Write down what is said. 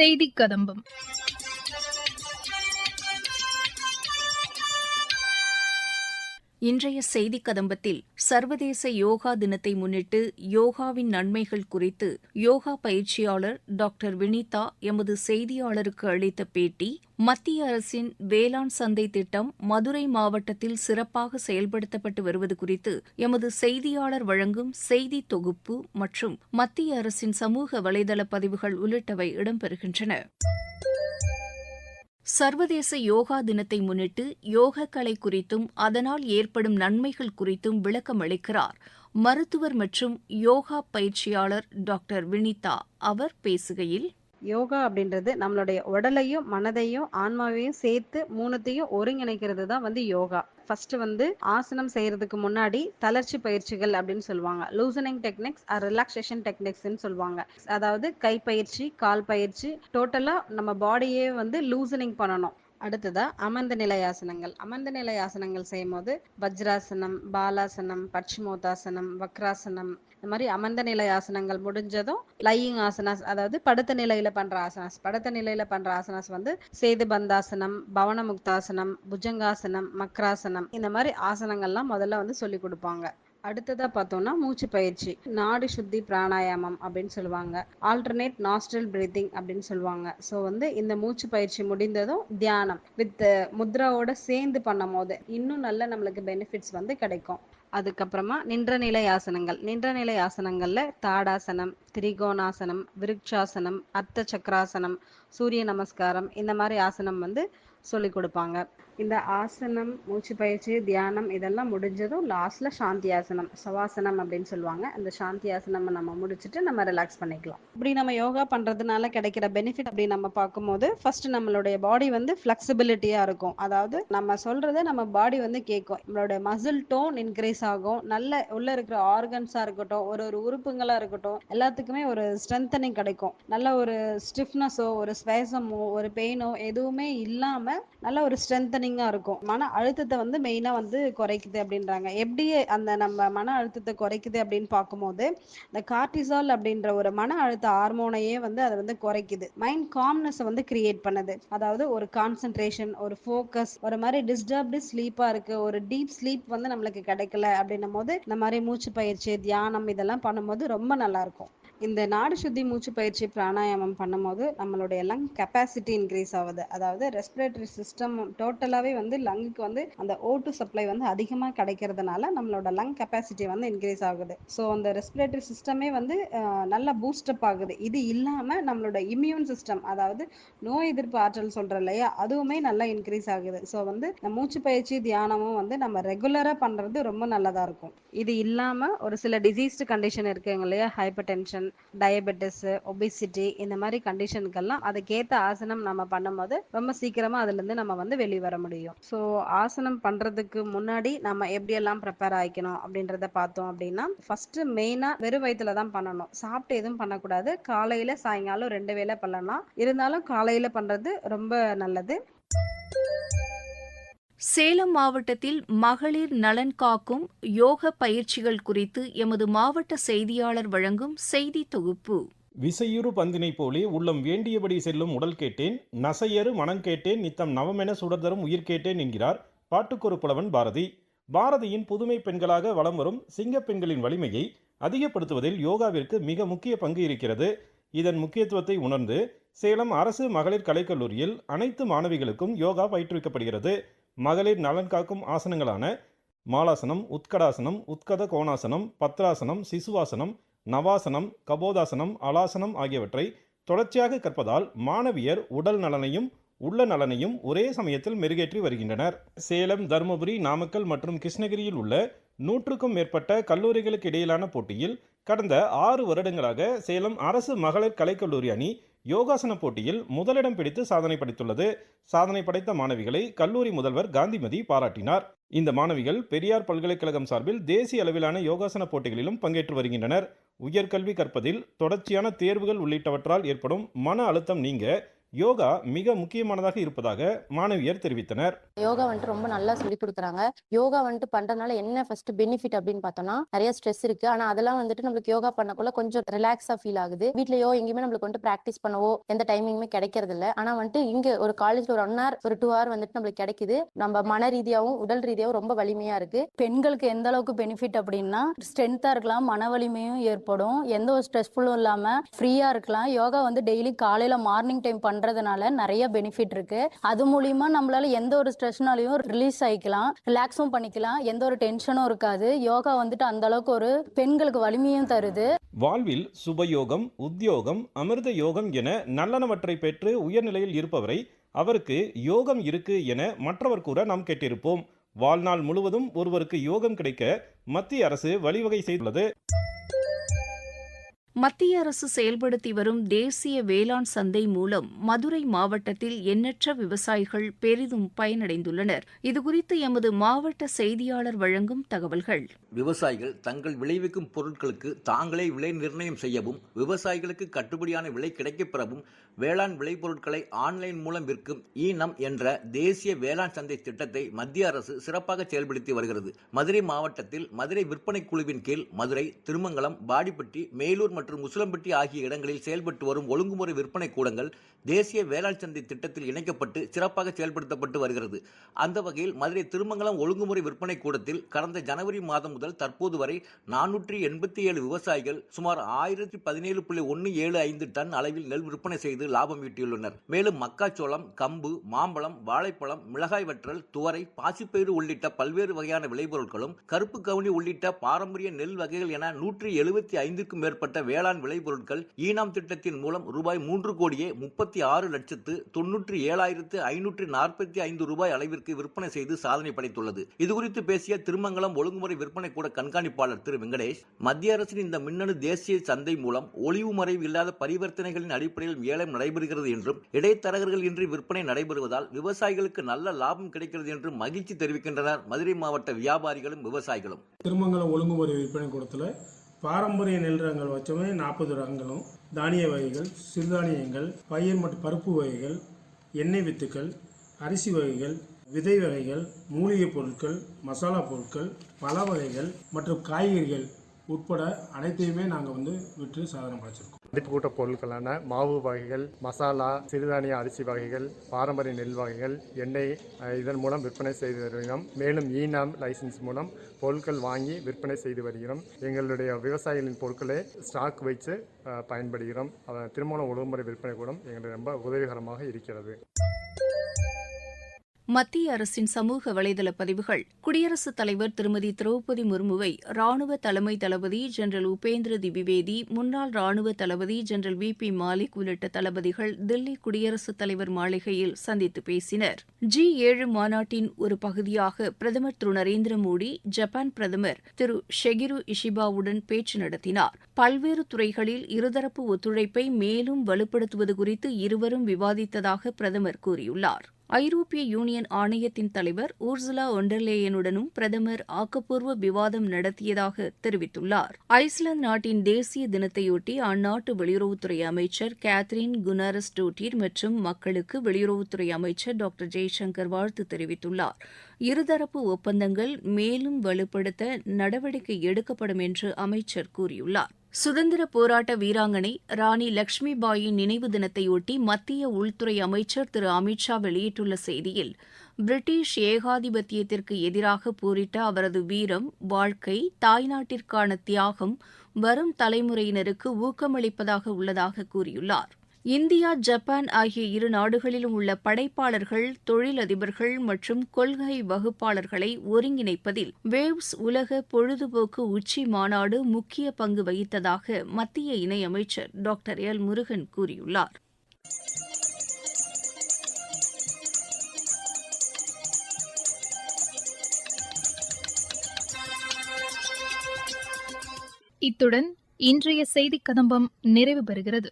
செய்தி கதம்பம் இன்றைய செய்தி கதம்பத்தில் சர்வதேச யோகா தினத்தை முன்னிட்டு யோகாவின் நன்மைகள் குறித்து யோகா பயிற்சியாளர் டாக்டர் வினிதா எமது செய்தியாளருக்கு அளித்த பேட்டி மத்திய அரசின் வேளாண் சந்தை திட்டம் மதுரை மாவட்டத்தில் சிறப்பாக செயல்படுத்தப்பட்டு வருவது குறித்து எமது செய்தியாளர் வழங்கும் செய்தி தொகுப்பு மற்றும் மத்திய அரசின் சமூக வலைதள பதிவுகள் உள்ளிட்டவை இடம்பெறுகின்றன. சர்வதேச யோகா தினத்தை முன்னிட்டு யோகக்கலை குறித்தும் அதனால் ஏற்படும் நன்மைகள் குறித்தும் விளக்கம் அளிக்கிறார் மருத்துவர் மற்றும் யோகா பயிற்சியாளர் டாக்டர் வினிதா. அவர் பேசுகையில் யோகா அப்படின்றது நம்மளுடைய உடலையும் மனதையும் ஆன்மாவையும் சேர்த்து மூணுத்தையும் ஒருங்கிணைக்கிறது தான் வந்து யோகா. ஃபர்ஸ்ட் வந்து ஆசனம் செய்யறதுக்கு முன்னாடி தளர்ச்சி பயிற்சிகள் அப்படின்னு சொல்லுவாங்க. லூசனிங் டெக்னிக்ஸ் ரிலாக்ஸேஷன் டெக்னிக்ஸ்னு சொல்லுவாங்க. அதாவது கை பயிற்சி கால் பயிற்சி டோட்டலா நம்ம பாடியே வந்து லூசனிங் பண்ணணும். அடுத்ததா அமர்ந்த நிலை ஆசனங்கள். அமர்ந்த நிலை ஆசனங்கள் செய்யும் போது வஜ்ராசனம் பாலாசனம் பட்சிமோதாசனம் வக்ராசனம் இந்த மாதிரி அமர்ந்த நிலை ஆசனங்கள் முடிஞ்சதும் லையிங் ஆசனாஸ் அதாவது படுத்த நிலையில பண்ற ஆசனாஸ். படுத்த நிலையில பண்ற ஆசனாஸ் வந்து சேது பந்தாசனம் பவன முக்தாசனம் புஜங்காசனம் மக்ராசனம். இந்த மாதிரி ஆசனங்கள்லாம் முதல்ல வந்து சொல்லி கொடுப்பாங்க. அடுத்ததா பார்த்தோம்னா மூச்சு பயிற்சி நாடி சுத்தி பிராணாயாமம் அப்படின்னு சொல்லுவாங்க. ஆல்டர்னேட் நாஸ்ட்ரல் பிரீத்திங் அப்படின்னு சொல்லுவாங்க. ஸோ வந்து இந்த மூச்சு பயிற்சி முடிந்ததும் தியானம் வித் முத்ராவோட சேர்ந்து பண்ணும் போது இன்னும் நல்ல நம்மளுக்கு பெனிஃபிட்ஸ் வந்து கிடைக்கும். அதுக்கப்புறமா நின்ற நிலை ஆசனங்கள். நின்ற நிலை ஆசனங்களில் தாடாசனம் திரிகோணாசனம் விருட்சாசனம் அர்த்த சக்கராசனம் சூரிய நமஸ்காரம் இந்த மாதிரி ஆசனம் வந்து சொல்லி கொடுப்பாங்க. இந்த ஆசனம் மூச்சு பயிற்சி தியானம் இதெல்லாம் முடிஞ்சதும் லாஸ்ட்ல சாந்தி ஆசனம் சவாசனம் அப்படின்னு சொல்லுவாங்க. அந்த சாந்தி ஆசனம் நம்ம முடிச்சுட்டு நம்ம ரிலாக்ஸ் பண்ணிக்கலாம். இப்படி நம்ம யோகா பண்றதுனால கிடைக்கிற பெனிஃபிட் அப்படி நம்ம பார்க்கும்போது ஃபர்ஸ்ட் நம்மளுடைய பாடி வந்து ஃபிளெக்சிபிலிட்டியா இருக்கும். அதாவது நம்ம சொல்றதை நம்ம பாடி வந்து கேட்கும் நம்மளுடைய மசில் டோன் இன்க்ரீஸ் ஆகும். நல்ல உள்ள இருக்கிற ஆர்கன்ஸா இருக்கட்டும் ஒரு ஒரு உறுப்புங்களா இருக்கட்டும் எல்லாத்துக்குமே ஒரு ஸ்ட்ரென்தனிங் கிடைக்கும். நல்ல ஒரு ஸ்டிஃப்னஸோ ஒரு ஸ்வேசமோ ஒரு பெயினோ எதுவுமே இல்லாம நல்ல ஒரு ஸ்ட்ரென்தனிங்காக இருக்கும். மன அழுத்தத்தை வந்து மெயினாக வந்து குறைக்குது அப்படின்றாங்க. எப்படி அந்த நம்ம மன அழுத்தத்தை குறைக்குது அப்படின்னு பார்க்கும்போது இந்த கார்டிசால் அப்படின்ற ஒரு மன அழுத்த ஹார்மோனையே வந்து அதை வந்து குறைக்குது. மைண்ட் காம்னஸை வந்து கிரியேட் பண்ணுது. அதாவது ஒரு கான்சென்ட்ரேஷன் ஒரு ஃபோக்கஸ் ஒரு மாதிரி டிஸ்டர்ப்டு ஸ்லீப்பாக இருக்கு. ஒரு டீப் ஸ்லீப் வந்து நம்மளுக்கு கிடைக்கல அப்படின்னும் போது இந்த மாதிரி மூச்சு பயிற்சி தியானம் இதெல்லாம் பண்ணும்போது ரொம்ப நல்லா இருக்கும். இந்த நாடு சுத்தி மூச்சு பயிற்சி பிராணாயாமம் பண்ணும்போது நம்மளுடைய லங் கெப்பாசிட்டி இன்க்ரீஸ் ஆகுது. அதாவது ரெஸ்பிரேட்டரி சிஸ்டம் டோட்டலாகவே வந்து லங்குக்கு வந்து அந்த ஓட்டு சப்ளை வந்து அதிகமாக கிடைக்கிறதுனால நம்மளோட லங் கெப்பாசிட்டி வந்து இன்க்ரீஸ் ஆகுது. ஸோ அந்த ரெஸ்பிரேட்டரி சிஸ்டமே வந்து நல்லா பூஸ்டப் ஆகுது. இது இல்லாமல் நம்மளோட இம்யூன் சிஸ்டம் அதாவது நோய் எதிர்ப்பு ஆற்றல் சொல்கிறோம் இல்லையா அதுவுமே நல்லா இன்க்ரீஸ் ஆகுது. ஸோ வந்து இந்த மூச்சு பயிற்சி தியானமும் வந்து நம்ம ரெகுலராக பண்ணுறது ரொம்ப நல்லதாக இருக்கும். இது இல்லாமல் ஒரு சில டிசீஸ்டு கண்டிஷன் இருக்குங்க இல்லையா ஹைப்பர் டென்ஷன் டயபெட்டிஸ் ஒபிசிட்டி இந்த மாதிரி கண்டிஷனுக்கெல்லாம் அதுக்கேற்ற ஆசனம் நம்ம பண்ணும்போது ரொம்ப சீக்கிரமாக அதுலேருந்து நம்ம வந்து வெளியே வர முடியும். ஸோ ஆசனம் பண்ணுறதுக்கு முன்னாடி நம்ம எப்படியெல்லாம் ப்ரிப்பேர் ஆகிக்கணும் அப்படின்றத பார்த்தோம் அப்படின்னா ஃபர்ஸ்ட் மெயினாக வெறும் வயிற்றுல தான் பண்ணணும். சாப்பிட்டு எதுவும் பண்ணக்கூடாது. காலையில் சாயங்காலம் ரெண்டு வேளை பண்ணலாம். இருந்தாலும் காலையில் பண்ணுறது ரொம்ப நல்லது. சேலம் மாவட்டத்தில் மகளிர் நலன் காக்கும் யோக பயிற்சிகள் குறித்து எமது மாவட்ட செய்தியாளர் வழங்கும் செய்தி தொகுப்பு. விசையுறு பந்தினை போலே உள்ளம் வேண்டியபடி செல்லும் உடல் கேட்டேன் நசையறு மனம் கேட்டேன் நித்தம் நவமென சுடர்தரும் உயிர் கேட்டேன் என்கிறார் பாட்டுக்கொரு புலவன் பாரதி. பாரதியின் புதுமை பெண்களாக வலம் வரும் சிங்கப் பெண்களின் வலிமையை அதிகப்படுத்துவதில் யோகாவிற்கு மிக முக்கிய பங்கு இருக்கிறது. இதன் முக்கியத்துவத்தை உணர்ந்து சேலம் அரசு மகளிர் கலைக்கல்லூரியில் அனைத்து மாணவிகளுக்கும் யோகா பயிற்றுவிக்கப்படுகிறது. மகளிர் நலன் காக்கும் ஆசனங்களான மாலாசனம் உத்கடாசனம் உத்கத கோணாசனம் பத்ராசனம் சிசுவாசனம் நவாசனம் கபோதாசனம் அலாசனம் ஆகியவற்றை தொடர்ச்சியாக கற்பதால் மாணவியர் உடல் நலனையும் உள்ள நலனையும் ஒரே சமயத்தில் மெருகேற்றி வருகின்றனர். சேலம் தருமபுரி நாமக்கல் மற்றும் கிருஷ்ணகிரியில் உள்ள நூற்றுக்கும் மேற்பட்ட கல்லூரிகளுக்கு இடையிலான போட்டியில் கடந்த ஆறு வருடங்களாக சேலம் அரசு மகளிர் கலைக்கல்லூரி அணி யோகாசன போட்டியில் முதலிடம் பிடித்து சாதனை படைத்துள்ளது. சாதனை படைத்த மாணவிகளை கல்லூரி முதல்வர் காந்திமதி பாராட்டினார். இந்த மாணவிகள் பெரியார் பல்கலைக்கழகம் சார்பில் தேசிய அளவிலான யோகாசன போட்டிகளிலும் பங்கேற்று வருகின்றனர். உயர்கல்வி கற்பதில் தொடர்ச்சியான தேர்வுகள் உள்ளிட்டவற்றால் ஏற்படும் மன அழுத்தம் நீங்க யோகா மிக முக்கியமானதாக இருப்பதாக மாணவியர் தெரிவித்தனர். யோகா வந்துட்டு ரொம்ப நல்லா சொல்லி கொடுக்குறாங்க. யோகா வந்துட்டு பண்றதுனால என்ன ஃபர்ஸ்ட் பெனிஃபிட் அப்படின்னு பார்த்தோம்னா நிறைய ஸ்ட்ரெஸ் இருக்கு. ஆனா அதெல்லாம் வந்துட்டு நம்மளுக்கு யோகா பண்ணக்குள்ள கொஞ்சம் ரிலாக்ஸா ஃபீல் ஆகுது. வீட்லயோ எங்கேயுமே நம்மளுக்கு வந்துட்டு ப்ராக்டிஸ் பண்ணவோ எந்த டைமிங்குமே கிடைக்கிறது இல்ல ஆனா வந்துட்டு இங்க ஒரு காலேஜ்ல ஒரு ஒன் ஹவர் ஒரு டூ ஹவர் வந்துட்டு நம்மளுக்கு கிடைக்குது. நம்ம மன ரீதியாவும் உடல் ரீதியாவும் ரொம்ப வலிமையா இருக்கு. பெண்களுக்கு எந்த அளவுக்கு பெனிஃபிட் அப்படின்னா ஸ்ட்ரென்த்தா இருக்கலாம் மன வலிமையும் ஏற்படும். எந்த ஒரு ஸ்ட்ரெஸ்ஃபுல்லும் இல்லாம ஃப்ரீயா இருக்கலாம். யோகா வந்து டெய்லி காலையில மார்னிங் டைம் பண்றதுனால நிறைய பெனிஃபிட் இருக்கு. அது மூலியமா நம்மளால எந்த ஒரு ஸ்ட்ரெஸ்னாலையும் ரிலீஸ் ஆகிக்கலாம் ரிலாக்ஸும் பண்ணிக்கலாம். எந்த ஒரு டென்ஷனும் இருக்காது. யோகா வந்துட்டு அந்த அளவுக்கு ஒரு பெண்களுக்கு வலிமையும் தருது. வாழ்வில் சுபயோகம் உத்தியோகம் அமிர்த யோகம் என நல்லனவற்றை பெற்று உயர்நிலையில் இருப்பவரை அவருக்கு யோகம் இருக்கு என மற்றவர் கூற நாம் கேட்டிருப்போம். வாழ்நாள் முழுவதும் ஒருவருக்கு யோகம் கிடைக்க மத்திய அரசு வழிவகை செய்துள்ளது. மத்திய அரசு செயல்படுத்தி வரும் தேசிய வேளாண் சந்தை மூலம் மதுரை மாவட்டத்தில் எண்ணற்ற விவசாயிகள் பெரிதும் பயனடைந்துள்ளனர். இதுகுறித்து எமது மாவட்ட செய்தியாளர் வழங்கும் தகவல்கள். விவசாயிகள் தங்கள் விளைவிக்கும் பொருட்களுக்கு தாங்களே விலை நிர்ணயம் செய்யவும் விவசாயிகளுக்கு கட்டுப்படியான விலை கிடைக்கப் பெறவும் வேளாண் விளைபொருட்களை ஆன்லைன் மூலம் விற்கும் இ நம் என்ற தேசிய வேளாண் சந்தை திட்டத்தை மத்திய அரசு சிறப்பாக செயல்படுத்தி வருகிறது. மதுரை மாவட்டத்தில் மதுரை விற்பனை குழுவின் கீழ் மதுரை திருமங்கலம் பாடிப்பட்டி மேலூர் மற்றும் முசலம்பட்டி ஆகிய இடங்களில் செயல்பட்டு வரும் ஒழுங்குமுறை விற்பனை கூடங்கள் தேசிய வேளாண் சந்தை திட்டத்தில் இணைக்கப்பட்டு சிறப்பாக செயல்படுத்தப்பட்டு வருகிறது. அந்த வகையில் மதுரை திருமங்கலம் ஒழுங்குமுறை விற்பனை கூடத்தில் கடந்த ஜனவரி மாதம் முதல் தற்போது வரை நானூற்றி எண்பத்தி ஏழு விவசாயிகள் சுமார் ஆயிரத்தி பதினேழு புள்ளி ஒன்று ஏழு ஐந்து டன் அளவில் நெல் விற்பனை செய்து லாபம் ஈட்டியுள்ளனர். மேலும் மக்காச்சோளம் கம்பு மாம்பழம் வாழைப்பழம் மிளகாய் வற்றல் துவரை பாசிப்பயிறு உள்ளிட்ட பல்வேறு வகையான விளைபொருட்களும் கருப்பு கவுனி உள்ளிட்ட பாரம்பரிய நெல் வகைகள் என நூற்றி எழுபத்தி ஐந்துக்கும் மேற்பட்ட வேளாண் விளைபொருட்கள் ஈனாம் திட்டத்தின் மூலம் ரூபாய் மூன்று கோடியே முப்பத்தி ஆறு லட்சத்து தொன்னூற்றி ஏழாயிரத்து ஐநூற்றி நாற்பத்தி ஐந்து ரூபாய் அளவிற்கு விற்பனை செய்து சாதனை படைத்துள்ளது. இதுகுறித்து பேசிய திருமங்கலம் ஒழுங்குமுறை விற்பனை கூட கண்காணிப்பாளர் திரு வெங்கடேஷ் மத்திய அரசின் இந்த மின்னணு தேசிய சந்தை மூலம் ஒளிவு மறைவு இல்லாத பரிவர்த்தனைகளின் அடிப்படையில் ஏலம் நடைபெறுகிறது என்றும் இடைத்தரகர்கள் இன்றி விற்பனை நடைபெறுவதால் விவசாயிகளுக்கு நல்ல லாபம் கிடைக்கிறது என்று மகிழ்ச்சி தெரிவிக்கின்றனர் மதுரை மாவட்ட வியாபாரிகளும் விவசாயிகளும். திருமங்கலம் ஒழுங்குமுறை விற்பனை கூடத்தில் பாரம்பரிய நெல் ரகங்கள் நாற்பது ரகங்களும் தானிய வகைகள் சிறுதானியங்கள் பயிர் மற்றும் பருப்பு வகைகள் எண்ணெய் வித்துக்கள் அரிசி வகைகள் விதை வகைகள் மூலிகைப் பொருட்கள் மசாலா பொருட்கள் பல வகைகள் மற்றும் காய்கறிகள் உட்பட அனைத்தையுமே நாங்கள் வந்து விற்று சாதனை படைச்சிருக்கோம். மதிப்புக்கூட்ட பொருட்களான மாவு வகைகள் மசாலா சிறுதானிய அரிசி வகைகள் பாரம்பரிய நெல் வகைகள் எண்ணெய் இதன் மூலம் விற்பனை செய்து வருகிறோம். மேலும் ஈனாம் லைசன்ஸ் மூலம் பொருட்கள் வாங்கி விற்பனை செய்து வருகிறோம். எங்களுடைய விவசாயிகளின் பொருட்களை ஸ்டாக் வைத்து பயன்படுகிறோம். திருமண திருமணம் ஒழுங்குமுறை விற்பனை கூடம் எங்களுக்கு ரொம்ப உதவிகரமாக இருக்கிறது. மத்திய அரசின் சமூக வலைதள பதிவுகள். குடியரசுத் தலைவர் திருமதி திரௌபதி முர்முவை ராணுவ தலைமை தளபதி ஜெனரல் உபேந்திர திவிவேதி முன்னாள் ராணுவ தளபதி ஜெனரல் வி பி மாலிக் உள்ளிட்ட தளபதிகள் தில்லி குடியரசுத் தலைவர் மாளிகையில் சந்தித்து பேசினர். ஜி ஏழு மாநாட்டின் ஒரு பகுதியாக பிரதமர் திரு நரேந்திர மோடி ஜப்பான் பிரதமர் திரு ஷெகிரு இஷிபாவுடன் பேச்சு நடத்தினார். பல்வேறு துறைகளில் இருதரப்பு ஒத்துழைப்பை மேலும் வலுப்படுத்துவது குறித்து இருவரும் விவாதித்ததாக பிரதமர் கூறியுள்ளார். ஐரோப்பிய யூனியன் ஆணையத்தின் தலைவர் ஊர்சுலா ஒண்டர்லேயனுடனும் பிரதமர் ஆக்கப்பூர்வ விவாதம் நடத்தியதாக தெரிவித்துள்ளார். ஐஸ்லாந்து நாட்டின் தேசிய தினத்தையொட்டி அந்நாட்டு வெளியுறவுத்துறை அமைச்சர் கேத்ரின் குனாரஸ் டோட்டீர் மற்றும் மக்களுக்கு வெளியுறவுத்துறை அமைச்சர் டாக்டர் ஜெய்சங்கர் வாழ்த்து தெரிவித்துள்ளார். இருதரப்பு ஒப்பந்தங்கள் மேலும் வலுப்படுத்த நடவடிக்கை எடுக்கப்படும் என்று அமைச்சர் கூறியுள்ளார். சுதந்திர போராட்ட வீராங்கனை ராணி லட்சுமிபாயின் நினைவு தினத்தையொட்டி மத்திய உள்துறை அமைச்சர் திரு அமித்ஷா வெளியிட்டுள்ள செய்தியில் பிரிட்டிஷ் ஏகாதிபத்தியத்திற்கு எதிராக போரிட்ட அவரது வீரம் வாழ்க்கை தாய்நாட்டிற்கான தியாகம் வரும் தலைமுறையினருக்கு ஊக்கமளிப்பதாக உள்ளதாக கூறியுள்ளார். இந்தியா ஜப்பான் ஆகிய இரு நாடுகளிலும் உள்ள படைப்பாளர்கள் தொழிலதிபர்கள் மற்றும் கொள்கை வகுப்பாளர்களை ஒருங்கிணைப்பதில் வேவ்ஸ் உலக பொழுதுபோக்கு உச்சி மாநாடு முக்கிய பங்கு வகித்ததாக மத்திய இணையமைச்சர் டாக்டர் எல். முருகன் கூறியுள்ளார். இத்துடன் இன்றைய செய்திக் கதம்பம் நிறைவு பெறுகிறது